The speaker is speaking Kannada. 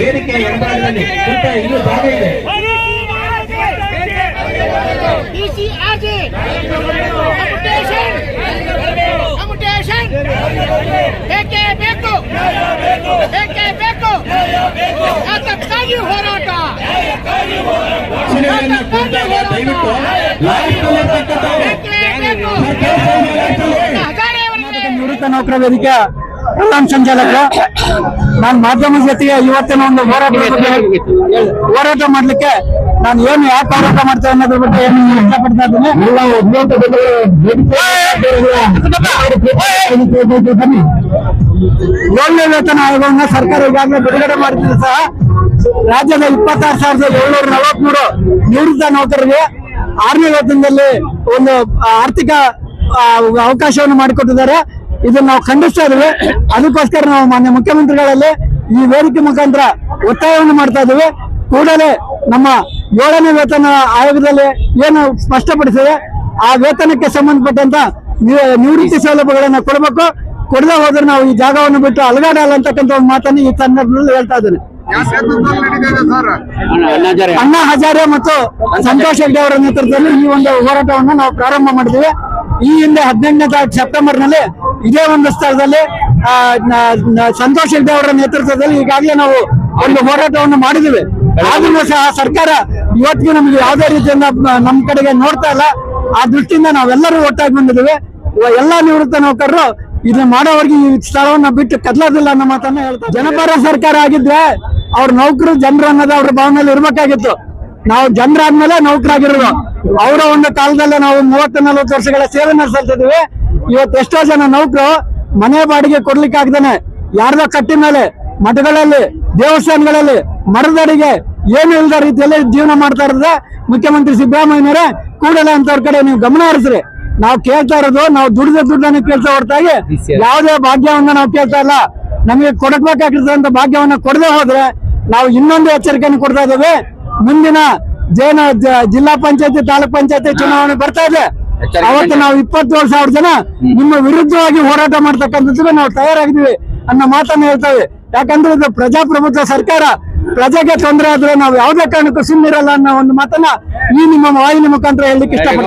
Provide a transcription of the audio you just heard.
ವೇದಿಕೆ ಎಡಭಾಗದಲ್ಲಿ ಸ್ವಲ್ಪ ಇನ್ನೂ ಜಾಗ ಇದೆ ಬೇಕೇ. ಬೇಕು. ಬೇಕೇ. ಬೇಕು. ಹೋರಾಟ ದಯವಿಟ್ಟು ಲಾಸ್ಟ್ ಇರ್ತಕ್ಕಂಥವು ಬೇಕೇ ಬೇಕು ಹಜಾರೆ ಅವರಿಗೆ ನಿವೃತ್ತ ನೌಕರ ವೇದಿಕೆ ಪ್ರಧಾನ ಸಂಚಾಲಕ. ನಾನು ಮಾಧ್ಯಮ ಜೊತೆಗೆ ಇವತ್ತಿನ ಒಂದು ಹೋರಾಟ ಹೋರಾಟ ಮಾಡ್ಲಿಕ್ಕೆ ನಾನು ಏನು ಯಾಕೆ ಹೋರಾಟ ಮಾಡ್ತೇವೆ ಅನ್ನೋದ್ರ ಬಗ್ಗೆ ಏನು ಇಷ್ಟಪಡ್ತಾ ಇದ್ದೀನಿ? ಏಳನೇ ವೇತನ ಆಯೋಗವನ್ನ ಸರ್ಕಾರ ಈಗಾಗಲೇ ಬಿಡುಗಡೆ ಮಾಡಿದ್ರು ಸಹ. ರಾಜ್ಯದ ಇಪ್ಪತ್ತಾರು ಸಾವಿರದ ಏಳ್ನೂರ ನಲವತ್ಮೂರು ನಿವೃತ್ತ ನೌಕರರಿಗೆ ಆರನೇ ವೇತನದಲ್ಲಿ ಒಂದು ಆರ್ಥಿಕ ಅವಕಾಶವನ್ನು ಮಾಡಿಕೊಟ್ಟಿದ್ದಾರೆ. ಇದನ್ನ ನಾವು ಖಂಡಿಸ್ತಾ ಇದ್ದೇವೆ. ಅದಕ್ಕೋಸ್ಕರ ನಾವು ಮಾನ್ಯ ಮುಖ್ಯಮಂತ್ರಿಗಳಲ್ಲಿ ಈ ವೇದಿಕೆ ಮುಖಾಂತರ ಒತ್ತಾಯವನ್ನು ಮಾಡ್ತಾ ಇದ್ದೇವೆ. ಕೂಡಲೇ ನಮ್ಮ ಏಳನೇ ವೇತನ ಆಯೋಗದಲ್ಲಿ ಏನು ಸ್ಪಷ್ಟಪಡಿಸಿದೆ ಆ ವೇತನಕ್ಕೆ ಸಂಬಂಧಪಟ್ಟಂತ ನಿವೃತ್ತಿ ಸೌಲಭ್ಯಗಳನ್ನ ಕೊಡಬೇಕು. ಕೊಡದೆ ಹೋದ್ರೆ ನಾವು ಈ ಜಾಗವನ್ನು ಬಿಟ್ಟು ಅಲಗಾಡಲ್ಲ ಅಂತಕ್ಕಂಥ ಒಂದು ಮಾತನ್ನು ಈ ಸಂದರ್ಭದಲ್ಲಿ ಹೇಳ್ತಾ ಇದ್ದೇನೆ. ಅಣ್ಣಾ ಹಜಾರೆ ಮತ್ತು ಸಂತೋಷ್ ಹೆಗ್ಡೆ ಅವರ ನೇತೃತ್ವದಲ್ಲಿ ಈ ಒಂದು ಹೋರಾಟವನ್ನು ನಾವು ಪ್ರಾರಂಭ ಮಾಡಿದ್ದೇವೆ. ಈ ಹಿಂದೆ ಹದಿನೆಂಟನೇ ತಾರೀಕು ಸೆಪ್ಟೆಂಬರ್ನಲ್ಲಿ ಇದೇ ಒಂದು ಸ್ಥಳದಲ್ಲಿ ಸಂತೋಷ್ ಹೆಗ್ಡೆ ಅವರ ನೇತೃತ್ವದಲ್ಲಿ ಈಗಾಗಲೇ ನಾವು ಒಂದು ಹೋರಾಟವನ್ನು ಮಾಡಿದ್ದೇವೆ. ಆದ್ರೂ ಸಹ ಸರ್ಕಾರ ಇವತ್ತಿಗೆ ನಮಗೆ ಯಾವುದೇ ರೀತಿಯಿಂದ ನಮ್ಮ ಕಡೆಗೆ ನೋಡ್ತಾ ಇಲ್ಲ. ಆ ದೃಷ್ಟಿಯಿಂದ ನಾವೆಲ್ಲರೂ ಒಟ್ಟಾಗಿ ಬಂದಿದ್ದೇವೆ. ಎಲ್ಲಾ ನಿವೃತ್ತ ನೌಕರರು ಇದನ್ನ ಮಾಡೋವರೆಗೆ ಈ ಸ್ಥಳವನ್ನ ಬಿಟ್ಟು ಕದಲೋದಿಲ್ಲ ಅನ್ನೋ ಮಾತನ್ನ ಹೇಳ್ತಾರೆ ಜನಪರ ಸರ್ಕಾರ ಆಗಿದ್ರೆ ಅವ್ರ ನೌಕರು ಜನರು ಅನ್ನೋದು ಅವ್ರ ಭಾವನೆಯಲ್ಲಿ ಇರ್ಬೇಕಾಗಿತ್ತು. ನಾವು ಜನರಾದ್ಮೇಲೆ ನೌಕರಾಗಿರೋದು. ಅವರ ಒಂದು ಕಾಲದಲ್ಲೇ ನಾವು ಮೂವತ್ತು ನಲ್ವತ್ತು ವರ್ಷಗಳ ಸೇವೆ ಸಲ್ತಿದ್ವಿ ಇವತ್ತು ಎಷ್ಟೋ ಜನ ನೌಕರು ಮನೆ ಬಾಡಿಗೆ ಕೊಡ್ಲಿಕ್ಕೆ ಆಗ್ದಾನೆ. ಯಾರ್ದೋ ಕಟ್ಟಿ ಮೇಲೆ ಮಠಗಳಲ್ಲಿ ದೇವಸ್ಥಾನಗಳಲ್ಲಿ ಮರದಡಿಗೆ ಏನು ಇಲ್ಲದ ರೀತಿಯಲ್ಲಿ ಜೀವನ ಮಾಡ್ತಾ ಇರೋದ್ರೆ ಮುಖ್ಯಮಂತ್ರಿ ಸಿದ್ದರಾಮಯ್ಯನವರೇ. ಕೂಡಲೇ ಅಂತವ್ರ ಕಡೆ ನೀವು ಗಮನ ಹರಿಸ್ರಿ. ನಾವು ಕೇಳ್ತಾ ಇರೋದು ನಾವು ದುಡಿದ ದುಡ್ಡನ್ನು ಕೇಳ್ತಾ ಹೊರತಾಗಿ ಯಾವುದೇ ಭಾಗ್ಯವನ್ನ ನಾವು ಕೇಳ್ತಾ ಇಲ್ಲ. ನಮಗೆ ಕೊಡಬೇಕಾಗಿರ್ತಕ್ಕಂಥ ಭಾಗ್ಯವನ್ನ ಕೊಡದೆ ಹೋದ್ರೆ ನಾವು ಇನ್ನೊಂದು ಎಚ್ಚರಿಕೆಯನ್ನು ಕೊಡ್ತಾ ಇದ್ದೇವೆ. ಮುಂದಿನ ಜೈನ ಜಿಲ್ಲಾ ಪಂಚಾಯತಿ ತಾಲೂಕ್ ಪಂಚಾಯತಿ ಚುನಾವಣೆ ಬರ್ತಾ ಇದೆ. ಅವತ್ತು ನಾವು ಇಪ್ಪತ್ತೇಳು ಸಾವಿರ ಜನ ನಿಮ್ಮ ವಿರುದ್ಧವಾಗಿ ಹೋರಾಟ ಮಾಡ್ತಕ್ಕಂಥದ್ದು ನಾವು ತಯಾರಾಗಿದ್ದೀವಿ ಅನ್ನೋ ಮಾತನ್ನ ಹೇಳ್ತೇವೆ. ಯಾಕಂದ್ರೆ ಇದು ಪ್ರಜಾಪ್ರಭುತ್ವ ಸರ್ಕಾರ ಪ್ರಜೆಗೆ ತೊಂದರೆ ಆದ್ರೆ ನಾವು ಯಾವುದೇ ಕಾರಣಕ್ಕೂ ಸುಮ್ಮನಿರಲ್ಲ ಅನ್ನೋ ಒಂದು ಮಾತನ್ನ ಈ ನಿಮ್ಮ ವಾಹಿನಿ ಮುಖಾಂತರ ಹೇಳಲಿಕ್ಕೆ ಇಷ್ಟಪಡ್ತೀನಿ.